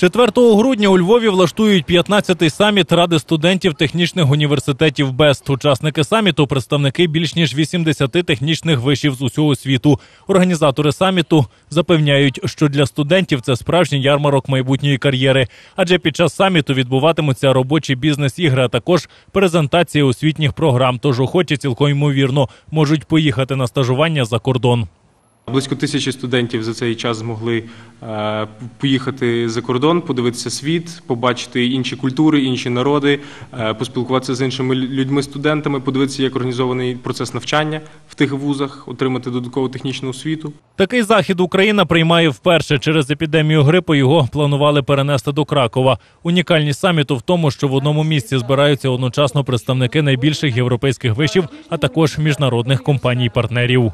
4 грудня у Львові влаштують 15-й саміт Ради студентів технічних університетів БЕСТ. Учасники саміту представники більш ніж 80 технічних вишів з усього світу. Організатори саміту запевняють, що для студентів це справжній ярмарок майбутньої кар'єри. Адже під час саміту відбуватимуться робочі бізнес-ігри, а також презентація освітніх програм. Тож охочі цілком ймовірно можуть поїхати на стажування за кордон. Близько тисячі студентів за цей час змогли е, поїхати за кордон, подивитися світ, побачити інші культури, інші народи, е, поспілкуватися з іншими людьми, студентами, подивитися, як організований процес навчання в тих вузах, отримати додаткову технічну освіту. Такий захід Україна приймає вперше. Через епідемію грипу його планували перенести до Кракова. Унікальність саміту в тому, що в одному місці збираються одночасно представники найбільших європейських вишів, а також міжнародних компаній-партнерів.